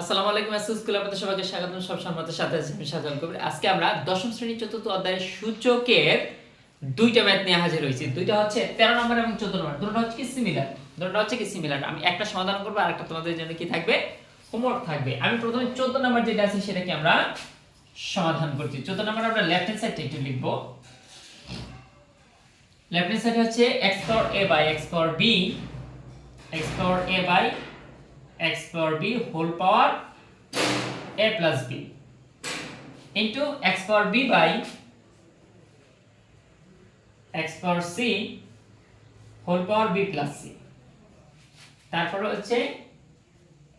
আসসালামু আলাইকুম SS school সবাইকে স্বাগত সব সম্মানের সাথে আছি আমি কবির। আজকে আমরা দশম শ্রেণির চতুর্থ অধ্যায়ের সূচকের দুইটা ম্যাথ নিয়ে হাজির হয়েছি। দুইটা হচ্ছে তেরো নম্বর এবং চোদ্দ নম্বর। দুটো হচ্ছে কি সিমিলার দুটো হচ্ছে কি সিমিলার আমি একটা সমাধান করব আর একটা তোমাদের জন্য কি থাকবে? হোমওয়ার্ক থাকবে। আমি প্রথমে চোদ্দ নম্বর যেটা আছে সেটাকে আমরা সমাধান করছি। চোদ্দ নম্বর আমরা লেফট হ্যান্ড সাইডটা একটু লিখব। লেফট হ্যান্ড সাইড হচ্ছে x power a by x power b, x power a by x power b whole power a plus b into x power b by x power c whole power b plus c তারপরে হচ্ছে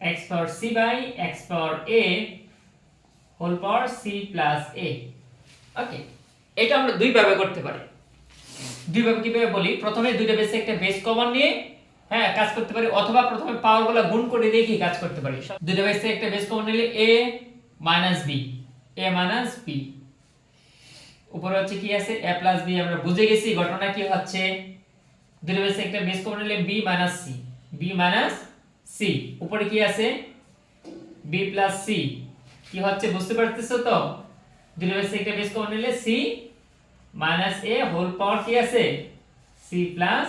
x power c by x power a whole power c plus a ওকে এটা আমরা দুই ভাবে করতে পারি দুই ভাবে কীভাবে বলি প্রথমে দুইটা বেসে একটা বেস কমন নিয়ে হ্যাঁ কাজ করতে পারি, অথবা প্রথমে পাওয়ারগুলো গুণ করে দেখি কাজ করতে পারি। দুইটা বেসে একটা বেস কমন নিলে a minus b a minus b উপরে হচ্ছে কি আছে? A প্লাস বি আমরা বুঝে গেছি, ঘটনা কি হচ্ছে? দুইটা বেসে একটা বেস কমন নিলে b minus c b minus c উপরে কি আছে? বি প্লাস সি কি হচ্ছে, বুঝতে পারতেছো তো? দুইটা বেসে একটা বেস কমন নিলে c minus a whole power কি আছে? সি প্লাস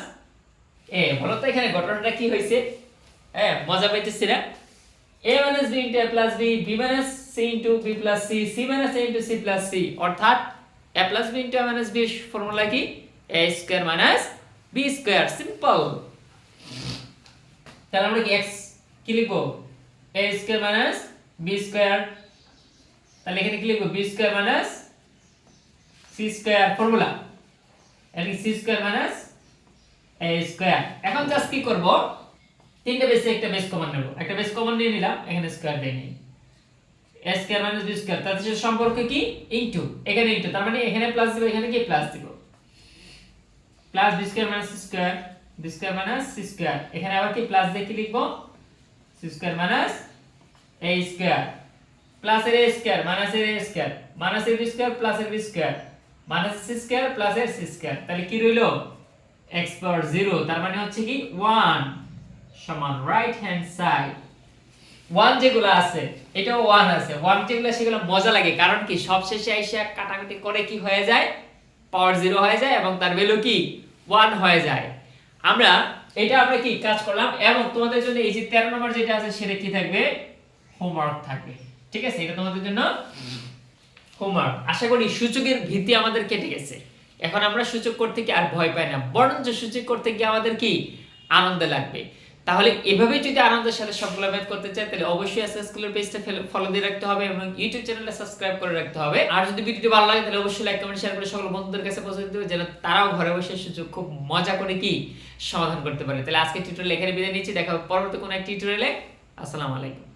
এ বলো তো এখানে ঘটনাটা কি হয়েছে হ্যাঁ মজা পাইতেছি না। A minus b into a b b minus c c c minus a into c plus c অর্থাৎ a plus b b formula কি? A square minus b square simple তাহলে কি এক্স কি a square minus b square তাহলে এখানে কি লিখব? B square minus c square formula এখানে সি স্কোয়ার এ স্কোয়ার এখন জাস্ট কি করব? তিনটা বেসে একটা বেস কমন নেব। একটা বেস কমন নিয়ে নিলাম, এখানে স্কোয়ার দিয়ে নিই। A square minus b square তার সাথে সম্পর্ক কি? ইনটু এখানে ইনটু তার মানে এখানে প্লাস দিব, এখানে কি প্লাস দিব। Plus b square minus square b square minus square এখানে আবার কি প্লাস দিয়ে কি লিখব? C square minus a square plus এর এ স্কোয়ার মাইনাস এর এ স্কোয়ার মাইনাস এর বি স্কোয়ার প্লাস এর b square minus c square plus এর সি স্কোয়ার তাহলে কি রইল? X পাওয়ার 0 তার মানে হচ্ছে কি 1 সমান রাইট হ্যান্ড সাইড 1 যেগুলো আছে, এটাও 1 আছে। 1 যেগুলো, সেগুলো মজা লাগে। কারণ কি সব শেষে আইসা কাটাকাটি করে কি হয়ে যায়? পাওয়ার 0 হয়ে যায় এবং তার ভ্যালু কি? 1 হয়ে যায়। আমরা, এটা আমরা কি কাজ করলাম? এবং তোমাদের জন্য এই যে 13 নম্বর যেটা আছে, সেটা কি থাকবে? হোমওয়ার্ক থাকবে। ঠিক আছে? এটা তোমাদের জন্য হোমওয়ার্ক আশা করি সূচকের ভীতি আমাদের কেটে গেছে। এখন আমরা সূচক করতে কি আর ভয় পাই না, বরঞ্চ সূচক করতে গিয়ে আমাদের কি? আনন্দ লাগবে। তাহলে এভাবেই যদি আনন্দের সাথে সবগুলো করতে চাই তাহলে অবশ্যই এসএস স্কুলের পেজটা ফলো দিয়ে রাখতে হবে এবং ইউটিউব চ্যানেলটা সাবস্ক্রাইব করে রাখতে হবে। আর যদি ভিডিওটি ভালো লাগে, তাহলে অবশ্যই লাইক কমেন্ট শেয়ার করে সকল বন্ধুদের কাছে পৌঁছে দিতে হবে, যেন তারাও ঘরে বসে সুযোগ খুব মজা করে কি সমাধান করতে পারে। তাহলে আজকে টিউটোরিয়াল এখানে বিদায় নিচ্ছি, দেখা হবে পরবর্তী কোনো এক টিউটোরিয়ালে আসসালামু আলাইকুম।